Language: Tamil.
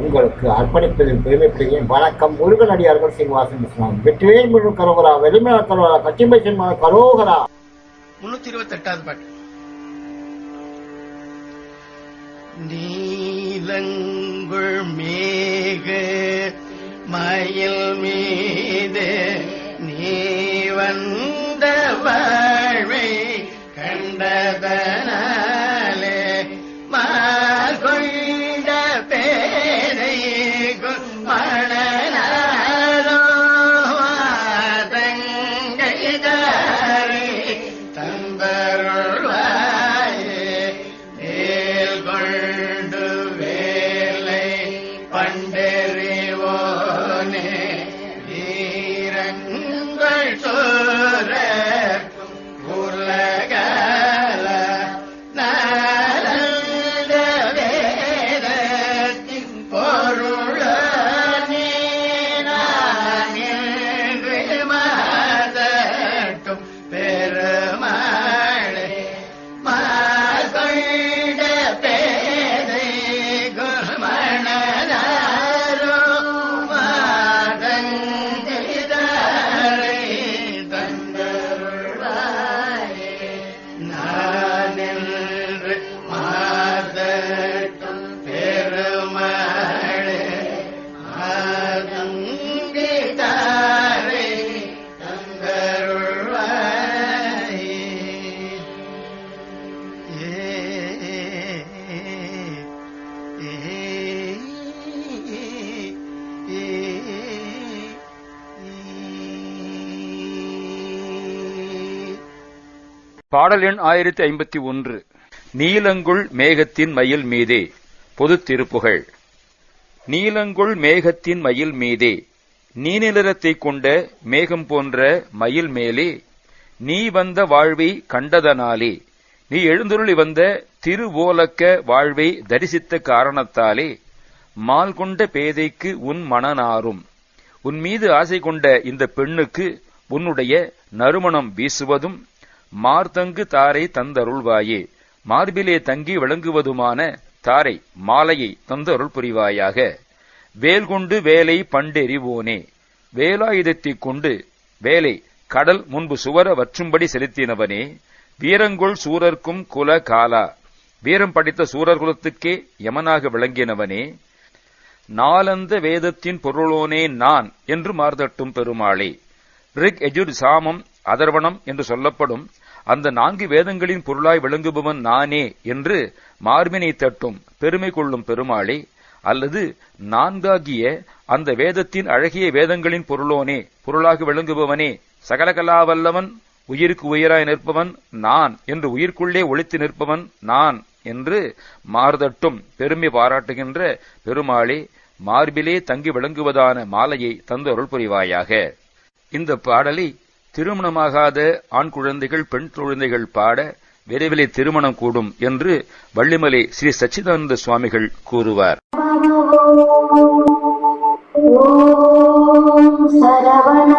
உங்களுக்கு அர்ப்பணிப்பதில் பெருமைப்படுகிறேன் வணக்கம். முருகனடியார்கள் சீனிவாசன் இஸ்லாம் வெற்றிவேல் முழு கரோகரா வெளிமல கரோகரா கச்சிம்பை சின்மா கரோகரா. முன்னூத்தி இருபத்தி எட்டாவது பாட்டு. நீலங்குள் மேக மயில் மீது நீ வந்த வாழ்வே தந்தருள்வாயே பாடல் எண் ஆயிரத்தி ஐம்பத்தி ஒன்று. நீலங்குள் மேகத்தின் மயில் மீதே. பொதுத் திருப்புகழ் நீலங்குள் மேகத்தின் மயில் மீதே. நீநிலத்தை கொண்ட மேகம் போன்ற மயில் மேலே. நீ வந்த வாழ்வை கண்டதனாலே. நீ எழுந்துருளி வந்த திருவோலக்க வாழ்வை தரிசித்த காரணத்தாலே. மால் கொண்ட பேதைக்கு உன் மனநாரும் உன் மீது ஆசை கொண்ட இந்த பெண்ணுக்கு உன்னுடைய நறுமணம் வீசுவதும் மார்தங்கு தாரை தந்தருள்வாயே. மார்பிலே தங்கி விளங்குவதுமான தாரை மாலையை தந்தருள் புரிவாயாக வேல் கொண்டு வேலை பண்டெறிவோனே. வேலாயுதத்தைக் கொண்டு வேலை கடல் முன்பு சுவர வற்றும்படி செலுத்தினவனே. வீரங்கொள் சூரர்க்கும் குல காலா. வீரம் படித்த சூரர் குலத்துக்கே யமனாக விளங்கினவனே. நாலந்த வேதத்தின் பொருளோனே நான் என்று மார்தட்டும் பெருமாளே. ரிக் எஜுர் சாமம் அதர்வணம் என்று சொல்லப்படும் அந்த நான்கு வேதங்களின் பொருளாய் விளங்குபவன் நானே என்று மார்பினை தட்டும் பெருமை கொள்ளும் பெருமாளே அல்லது நான்காகிய அந்த வேதத்தின் அழகிய வேதங்களின் பொருளோனே பொருளாக விளங்குபவனே சகலகலாவல்லவன் உயிருக்கு உயிராய் நிற்பவன் நான் என்று உயிர்க்குள்ளே ஒழித்து நிற்பவன் நான் என்று மார்தட்டும் பெருமை பாராட்டுகின்ற பெருமாளே மார்பிலே தங்கி விளங்குவதான மாலையை தந்த அருள் புரிவாயாக இந்த பாடலை திருமணமாகாத ஆண் குழந்தைகள் பெண் குழந்தைகள் பாட விரைவிலே திருமணம் கூடும் என்று வள்ளிமலை ஸ்ரீ சச்சிதானந்த சுவாமிகள் கூறுவார். ஓம் சரவண